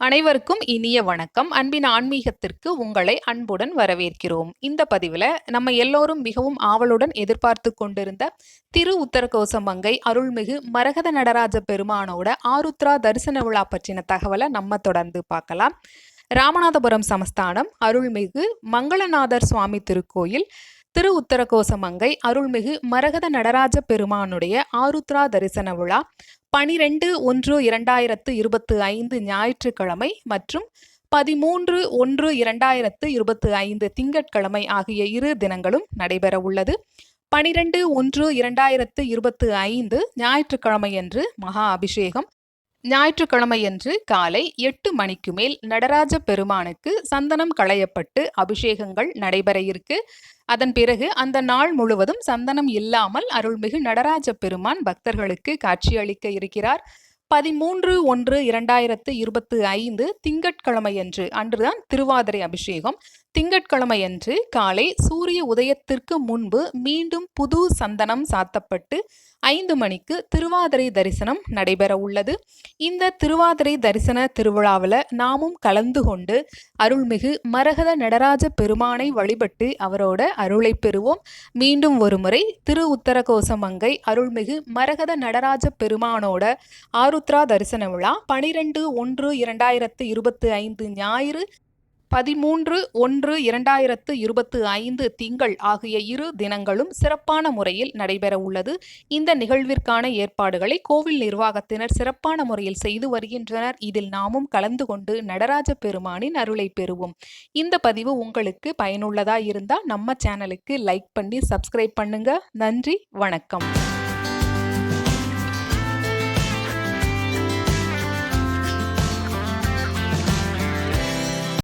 அனைவருக்கும் இனிய வணக்கம். அன்பின் ஆன்மீகத்திற்கு உங்களை அன்புடன் வரவேற்கிறோம். இந்த பதிவில் நம்ம எல்லோரும் மிகவும் ஆவலுடன் எதிர்பார்த்து கொண்டிருந்த திரு உத்தரகோசமங்கை அருள்மிகு மரகத நடராஜ பெருமானோட ஆருத்ரா தரிசன விழா பற்றின தகவலை நம்ம தொடர்ந்து பார்க்கலாம். ராமநாதபுரம் சமஸ்தானம் அருள்மிகு மங்களநாதர் சுவாமி திருக்கோயில் திரு உத்தரகோசமங்கை அருள்மிகு மரகத நடராஜ பெருமானுடைய ஆருத்ரா தரிசன விழா பனிரெண்டு ஒன்று இரண்டாயிரத்து இருபத்து ஐந்து ஞாயிற்றுக்கிழமை மற்றும் பதிமூன்று ஒன்று இரண்டாயிரத்து இருபத்து ஐந்து திங்கட்கிழமை ஆகிய இரு தினங்களும் நடைபெற உள்ளது. பனிரெண்டு ஒன்று இரண்டாயிரத்து இருபத்து ஐந்து ஞாயிற்றுக்கிழமையன்று மகா அபிஷேகம் ஞாயிற்றுக்கிழமையன்று காலை எட்டு மணிக்கு மேல் நடராஜ பெருமானுக்கு சந்தனம் களையப்பட்டு அபிஷேகங்கள் நடைபெற இருக்கு. அதன் பிறகு அந்த நாள் முழுவதும் சந்தனம் இல்லாமல் அருள்மிகு நடராஜ பெருமான் பக்தர்களுக்கு காட்சியளிக்க இருக்கிறார். பதிமூன்று ஒன்று இரண்டாயிரத்து இருபத்து ஐந்து திங்கட்கிழமையன்று அன்றுதான் திருவாதிரை அபிஷேகம். திங்கட்கிழமையன்று காலை சூரிய உதயத்திற்கு முன்பு மீண்டும் புது சந்தனம் சாத்தப்பட்டு ஐந்து மணிக்கு திருவாதிரை தரிசனம் நடைபெற உள்ளது. இந்த திருவாதிரை தரிசன திருவிழாவில் நாமும் கலந்து கொண்டு அருள்மிகு மரகத நடராஜ பெருமானை வழிபட்டு அவரோட அருளை பெறுவோம். மீண்டும் ஒருமுறை திரு உத்தரகோசமங்கை அருள்மிகு மரகத நடராஜ பெருமானோட ஆருத்ரா தரிசன விழா பனிரெண்டு ஒன்று இரண்டாயிரத்து இருபத்தி ஐந்து ஞாயிறு பதிமூன்று ஒன்று இரண்டாயிரத்து இருபத்து ஐந்து திங்கள் ஆகிய இரு தினங்களும் சிறப்பான முறையில் நடைபெற உள்ளது. இந்த நிகழ்விற்கான ஏற்பாடுகளை கோவில் நிர்வாகத்தினர் சிறப்பான முறையில் செய்து வருகின்றனர். இதில் நாமும் கலந்து கொண்டு நடராஜ பெருமானின் அருளை பெறுவோம். இந்த பதிவு உங்களுக்கு பயனுள்ளதா இருந்தால் நம்ம சேனலுக்கு லைக் பண்ணி சப்ஸ்கிரைப் பண்ணுங்க. நன்றி வணக்கம்.